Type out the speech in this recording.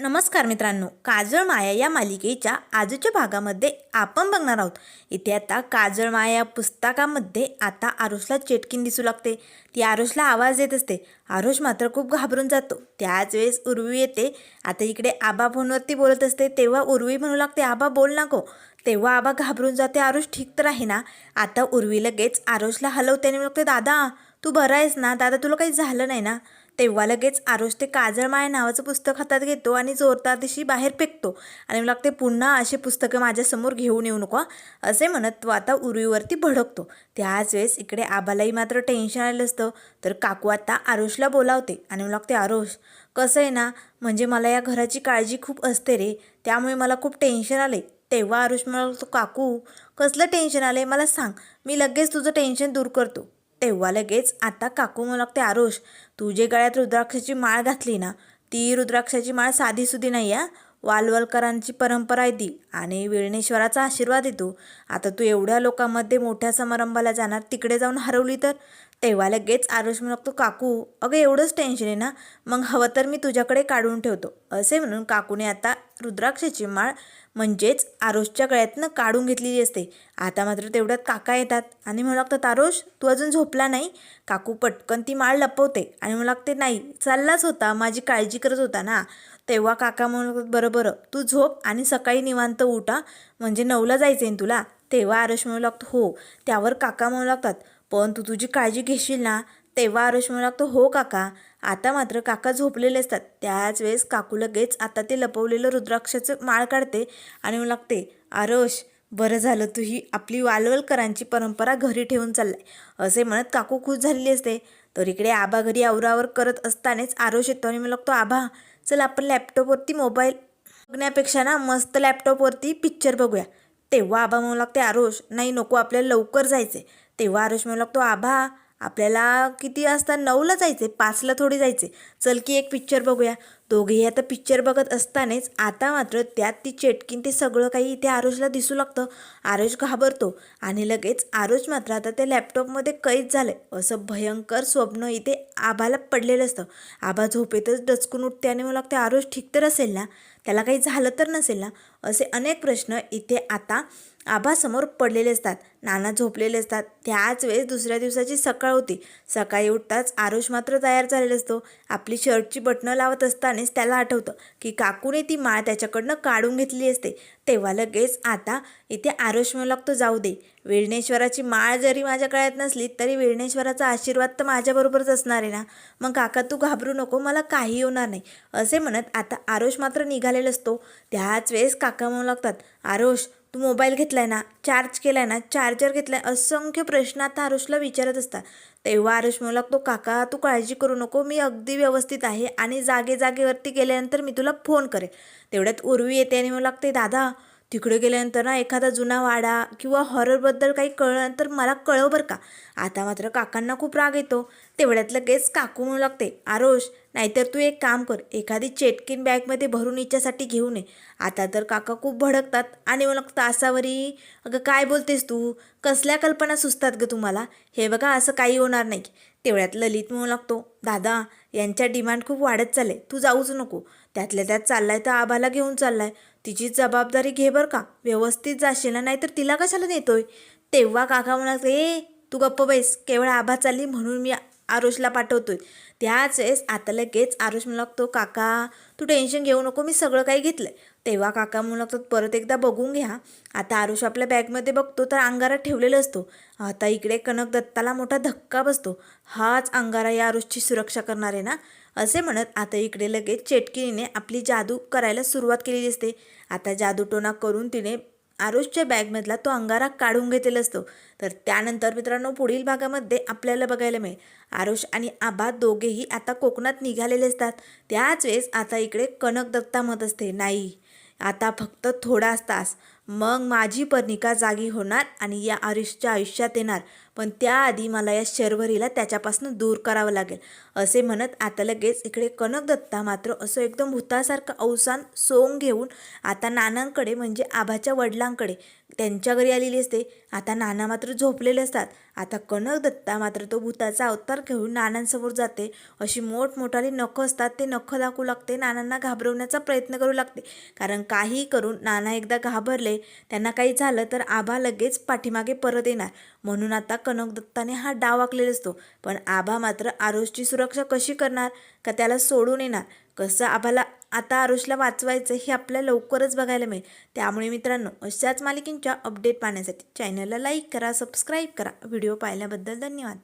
नमस्कार मित्रांनो काजळ माया या मालिकेच्या आजच्या भागामध्ये आपण बघणार आहोत. इथे आता काजळ माया या पुस्तकामध्ये आता आरुषला चेटकीन दिसू लागते. ती आरुषला आवाज येत असते. आरुष मात्र खूप घाबरून जातो. त्याच वेळेस उर्वी येते. आता इकडे आबा फोनवरती बोलत असते. तेव्हा उर्वी म्हणू लागते आबा बोल नको तेव्हा आबा घाबरून जाते. आरुष ठीक तर आहे ना? आता उर्वी लगेच आरुषला हलवते आणि म्हणते दादा तू बरा आहेस ना? दादा तुला काही झालं नाही ना? तेव्हा लगेच आरुष ते काजळ माया नावाचं पुस्तक हातात घेतो आणि जोरदार दिशी बाहेर फेकतो. आणि मला लागते पुन्हा असे पुस्तकं माझ्यासमोर घेऊन येऊ नको असे म्हणत तो आता उर्वीवरती भडकतो. त्याच वेळेस इकडे आबालाही मात्र टेन्शन आलेलं असतं. तर काकू आता आरुषला बोलावते आणि मला लागते आरुष कसं आहे ना म्हणजे मला या घराची काळजी खूप असते रे. त्यामुळे मला खूप टेन्शन आले तेव्हा आरुष मला तो काकू कसलं टेन्शन आले मला सांग. मी लगेच तुझं टेन्शन दूर करतो. तेव्हा लगेच आता काकू मला लागते आरुष तू जे गळ्यात रुद्राक्षाची माळ घातली ना ती रुद्राक्षाची माळ साधीसुधी नाही आहे वालवलकरांची परंपरा आहे ती आणि विळणेश्वराचा आशीर्वाद येतो आता तू एवढ्या लोकांमध्ये मोठ्या समारंभाला जाणार तिकडे जाऊन हरवली तर? तेव्हा लगेच आरुष म्हणतो काकू अगं एवढंच टेन्शन आहे ना मग हवं तर मी तुझ्याकडे काढून ठेवतो. असे म्हणून काकूने आता रुद्राक्षाची माळ म्हणजेच आरोषच्या गळ्यातनं काढून घेतलेली असते. आता मात्र तेवढ्यात काका येतात. आणि म्हणू लागतात आरोष तू अजून झोपला नाही? काकू पटकन ती माळ लपवते. आणि म्हणू लागते नाही चाललाच होता. माझी काळजी करत होता ना. तेव्हा काका म्हणू लागतात बरं बरं. तू झोप आणि सकाळी निवांत उठा. म्हणजे नऊला जायचं आहे तुला? तेव्हा आरोष म्हणू लागतो हो. त्यावर काका म्हणू लागतात पण तू तुझी काळजी घेशील ना? तेव्हा आरुष म्हणू लागतो हो काका. आता मात्र काका झोपलेले असतात. त्याच वेळेस काकू लगेच आता ते लपवलेलं रुद्राक्षाचं माळ काढते आणि म्हणू लागते आरुष बरं झालं. तू ही आपली वालवलकरांची परंपरा घरी ठेवून चाललाय. असे म्हणत काकू खुश झालेली असते. तर इकडे आबा घरी आवरावर करत असतानाच आरोष येतो आणि म्हणू लागतो आबा चल आपण लॅपटॉपवरती मोबाईल बघण्यापेक्षा ना मस्त लॅपटॉपवरती पिक्चर बघूया. तेव्हा आबा म्हणू लागते आरोष नाही नको. आपल्याला लवकर जायचे तेव्हा आरुष म्हणू लागतो आबा आपल्याला किती वाजता नऊला जायचे पाचला थोडी जायचे चल की एक पिक्चर बघूया. दोघेही आता पिक्चर बघत असतानाच आता मात्र त्यात ती चेटकीन ते सगळं काही इथे आरोजला दिसू लागतं. आरोज घाबरतो आणि लगेच आरोज मात्र आता त्या लॅपटॉपमध्ये कैद झालं असं भयंकर स्वप्न इथे आबाला पडलेलं असतं. आबा झोपेतच डचकून उठते आणि मला लागते आरुष ठीक तर असेल ना? त्याला काही झालं तर नसेल ना? असे अनेक प्रश्न इथे आता आबासमोर पडलेले असतात. नाना झोपलेले असतात. त्याच वेळेस दुसऱ्या दिवसाची सकाळ होती. सकाळी उठताच आरुष मात्र तयार झालेला असतो. आपली शर्टची बटणं लावत असताना असतानाच त्याला आठवतं की काकूने ती माळ त्याच्याकडनं काढून घेतली असते. तेव्हा लगेच आता इथे आरोश म्हणू लागतो जाऊ दे. विळणेश्वराची माळ जरी माझ्या गळ्यात नसली तरी विळणेश्वराचा आशीर्वाद तर माझ्याबरोबरच असणार आहे ना? मग काका तू घाबरू नको मला काही होणार नाही. असे म्हणत आता आरोश मात्र निघालेला असतो. त्याच वेळेस काका म्हणू लागतात आरोश तू मोबाईल घेतला आहे ना चार्ज केला आहे ना चार्जर घेतलाय असंख्य प्रश्न आता आरुषला विचारत असतात. तेव्हा आरुष म्हणू लागतो काका तू काळजी करू नको मी अगदी व्यवस्थित आहे आणि जागे जागेवरती गेल्यानंतर मी तुला फोन करेन. तेवढ्यात उर्वी येते आणि म्हणू लागते दादा तिकडे गेल्यानंतर ना एखादा जुना वाडा किंवा हॉररबद्दल काही कळलं तर मला कळव बरं का. आता मात्र काकांना खूप राग येतो. तेवढ्यात लगेच काकू म्हणू लागते आरोश नाहीतर तू एक काम कर एखादी चेटकीन बॅगमध्ये भरून हिच्यासाठी घेऊन ये आता तर काका खूप भडकतात आणि मला तासावरी अगं काय बोलतेस तू? कसल्या कल्पना सुचतात ग तुम्हाला? हे बघा असं काही होणार नाही. तेवढ्यात ललित म्हणू लागतो दादा यांच्या डिमांड खूप वाढत चालले. तू जाऊच नको. त्यातल्या त्यात चाललाय तर आबाला घेऊन चाललाय. तिची जबाबदारी घे बरं का. व्यवस्थित जाशील ना नाहीतर तिला कशाला नेतोय? तेव्हा काका म्हणाल ए तू गप्प बैस. केवळ आभा चालली म्हणून मी आरुषला पाठवतोय. त्याच वेळेस आता लगेच आरुष म्हणू लागतो काका तू टेन्शन घेऊ नको मी सगळं काही घेतलंय. तेव्हा काका म्हणू लागतात परत एकदा बघून घ्या. आता आरुष आपल्या बॅगमध्ये बघतो तर अंगारा ठेवलेला असतो. आता इकडे कनक दत्ताला मोठा धक्का बसतो. हाच अंगारा या आरुषची सुरक्षा करणार आहे ना? असे म्हणत आता इकडे लगेच चेटकिनीने आपली जादू करायला सुरुवात केलेली असते. आता जादूटोना करून तिने आरुषच्या बॅगमधला तो अंगारा काढून घेतलेला असतो. तर त्यानंतर मित्रांनो पुढील भागामध्ये आपल्याला बघायला मिळेल. आरुष आणि आबा दोघेही आता कोकणात निघालेले असतात. त्याच वेळेस आता इकडे कनक दत्ता मत असते. नाही आता फक्त थोडाच तास. मग माझी पर्णिका जागी होणार आणि या आरुषच्या आयुष्यात येणार. पण त्याआधी मला या शर्वरीला त्याच्यापासून दूर करावं लागेल असे म्हणत आता लगेच इकडे कनक दत्ता मात्र असं एकदम भूतासारखं अवसान सोंग घेऊन आता नानांकडे म्हणजे आभाच्या वडिलांकडे. त्यांच्या घरी आलेली असते. आता नाना मात्र झोपलेले असतात. आता कनक दत्ता मात्र तो भूताचा अवतार घेऊन नानांसमोर जाते. अशी मोठमोठाली नखं असतात. ते नखं दाखवू लागते. नानांना घाबरवण्याचा प्रयत्न करू लागते. कारण काही करून नाना एकदा घाबरले त्यांना काही झालं तर आभा लगेच पाठीमागे परत येणार. म्हणून आता कनक दत्ताने हा डाव आखलेला असतो. पण आभा मात्र आरुषची सुरक्षा कशी करणार? का त्याला सोडून येणार? कसं आभाला आता आरुषला वाचवायचं हे आपल्याला लवकरच बघायला मिळेल. त्यामुळे मित्रांनो अशाच मालिकेंच्या अपडेट पाहण्यासाठी चॅनलला लाईक करा सबस्क्राईब करा. व्हिडिओ पाहिल्याबद्दल धन्यवाद.